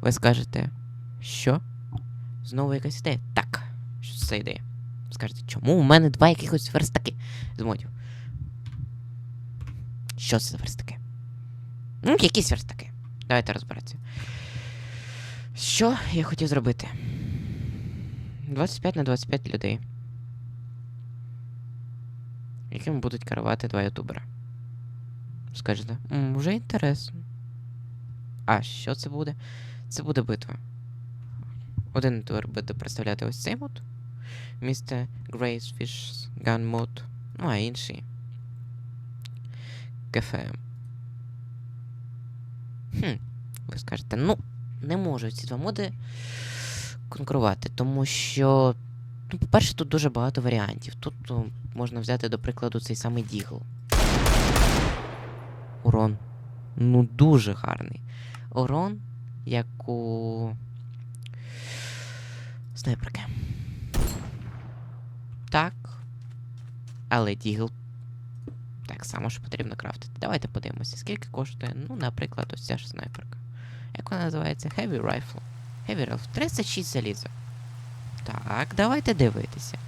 Ви скажете, що? Знову якась ідея? Так. Що це ідея? Скажете, чому у мене два якихось верстаки з модів? Що це за верстаки? Ну, якісь верстаки. Давайте розбиратися. Що я хотів зробити? 25 на 25 людей. Яким будуть керувати два ютубера. Скажете, вже інтересно. А що це буде? Це буде битва. Один ютубер буде представляти ось цей мод. Місце Grace Fish Gun мод. Ну, а інший. КФМ. Хм. Ви скажете, ну, не можуть ці два моди конкурувати, тому що. Ну, по-перше, тут дуже багато варіантів. Тут ну, можна взяти, до прикладу, цей самий Дігл. Урон. Ну, дуже гарний. Урон, як у. Снайперки. Так. Але Дігл. Так само ж потрібно крафтити. Давайте подивимося, скільки коштує, ну, наприклад, ось ця ж снайперка. Як вона називається? Heavy Rifle. Heavy Rifle. 36 заліза. Так, давайте дивитися.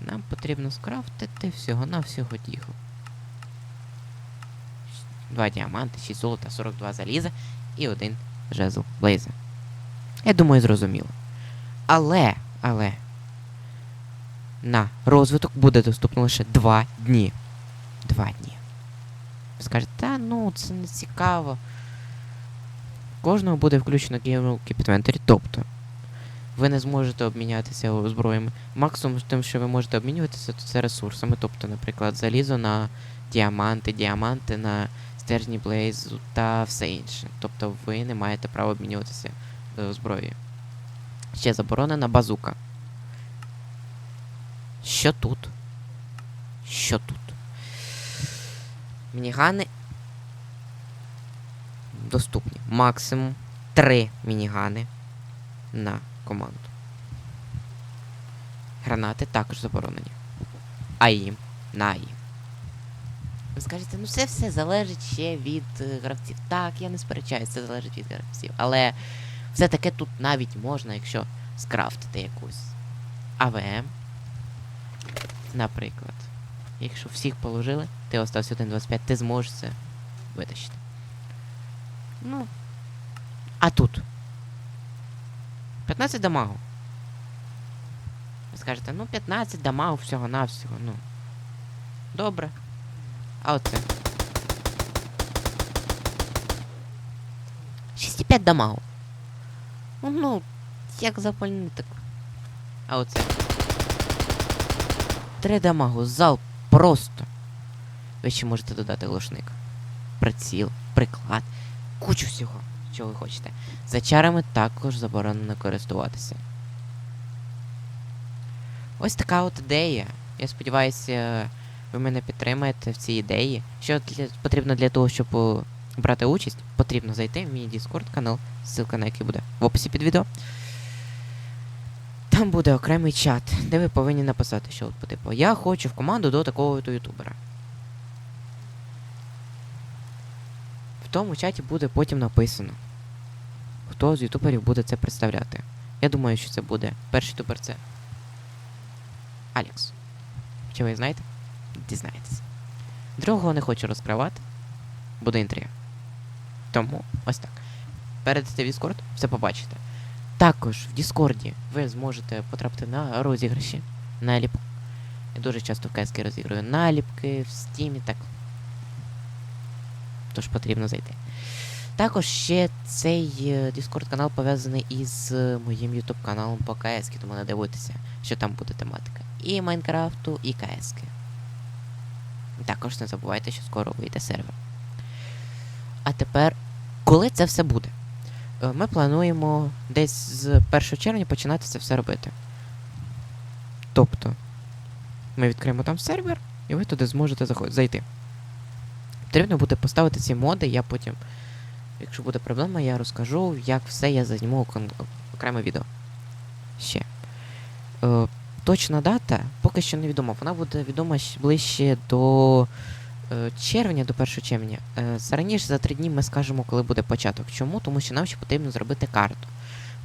Нам потрібно скрафтити всього на всього дігл. Два діаманти, 6 золота, 42 заліза і один жезл блейза. Я думаю, зрозуміло. Але, але. На розвиток буде доступно лише 2 дні. 2 дні. Скажете, та ну, це не цікаво. Кожного буде включено Game Inventory, тобто ви не зможете обмінятися зброями. Максимум тим, що ви можете обмінюватися, то це ресурсами. Тобто, наприклад, залізо на діаманти, діаманти на стержні блейзу та все інше. Тобто ви не маєте права обмінюватися е, зброєю. Ще заборонена базука. Що тут? Що тут? Мінігани доступні. Максимум 3 мінігани на команду. Гранати також заборонені. АІМ на АІМ. Ви скажете, ну це все залежить ще від е, гравців. Так, я не сперечаюся, це залежить від гравців. Але все-таки тут навіть можна, якщо скрафтити якусь АВМ. Наприклад. Якщо всіх положили, ти остався 1.25, ти зможеш це витащити. Ну. А тут. 15 дамагу. Ви скажете, ну 15 дамагу всього-навсього, ну. Добре. А оце. 6,5 дамагу. Ну, ну, як запальнитик. А оце. 3 дамагу, залп просто. Ви ще можете додати глушник. Приціл, приклад, кучу всього, що ви хочете. За чарами також заборонено користуватися. Ось така от ідея. Я сподіваюся, ви мене підтримаєте в цій ідеї. Що для, потрібно для того, щоб брати участь, потрібно зайти в мій Discord канал, ссылка на який буде в описі під відео. Там буде окремий чат, де ви повинні написати, що по типу Я хочу в команду до такого-то ютубера. В тому чаті буде потім написано, хто з ютуберів буде це представляти. Я думаю, що це буде перший ютубер це Алекс. Чи ви знаєте? Дізнаєтесь. Другого не хочу розкривати. Буде інтрига. Тому ось так. Перейдете в Discord, все побачите. Також в Діскорді ви зможете потрапити на розіграші, наліп. Я дуже часто в кески розіграю наліпки, в стімі, так. Тож потрібно зайти. Також ще цей Discord канал пов'язаний із е, моїм YouTube каналом по КС, тому не дивуйтеся, що там буде тематика. І Майнкрафту, і КС. Також не забувайте, що скоро вийде сервер. А тепер, коли це все буде? Е, Ми плануємо десь з 1 червня починати це все робити. Тобто, ми відкриємо там сервер, і ви туди зможете зайти. Потрібно буде поставити ці моди, я потім, якщо буде проблема, я розкажу, як все я зазніму кон- окреме відео. Ще. Точна дата поки що невідома. Вона буде відома ближче до е, червня до 1 червня. Е, раніше за три дні ми скажемо, коли буде початок. Чому? Тому що нам ще потрібно зробити карту.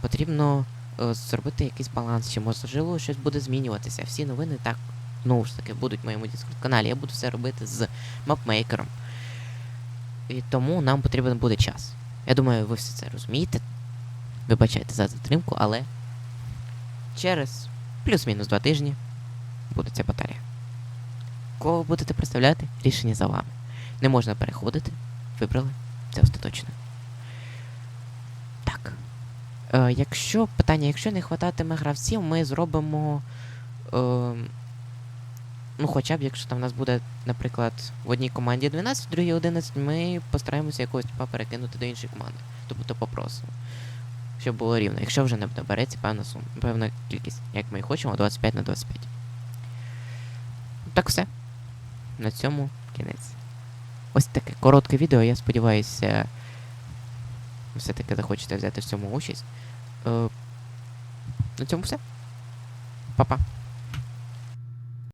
Потрібно е, зробити якийсь баланс, чи можливо щось буде змінюватися. Всі новини так, знову ж таки, будуть в моєму Discord каналі. Я буду все робити з мапмейкером. І тому нам потрібен буде час. Я думаю, ви все це розумієте. Вибачайте за затримку, але через плюс-мінус два тижні буде ця батарея. Кого будете представляти? Рішення за вами. Не можна переходити. Вибрали. Це остаточно. Так. Е, якщо питання, якщо не хвататиме гравців, ми зробимо. Е, ну, хоча б, якщо там в нас буде, наприклад, в одній команді 12, в другій 11, ми постараємося якогось типа перекинути до іншої команди. Тобто попросимо. Щоб було рівно. Якщо вже не добереться певна сума, певна кількість, як ми і хочемо, 25 на 25. Так все. На цьому кінець. Ось таке коротке відео. Я сподіваюся, все-таки захочете взяти в цьому участь. Е, на цьому все. Па-па.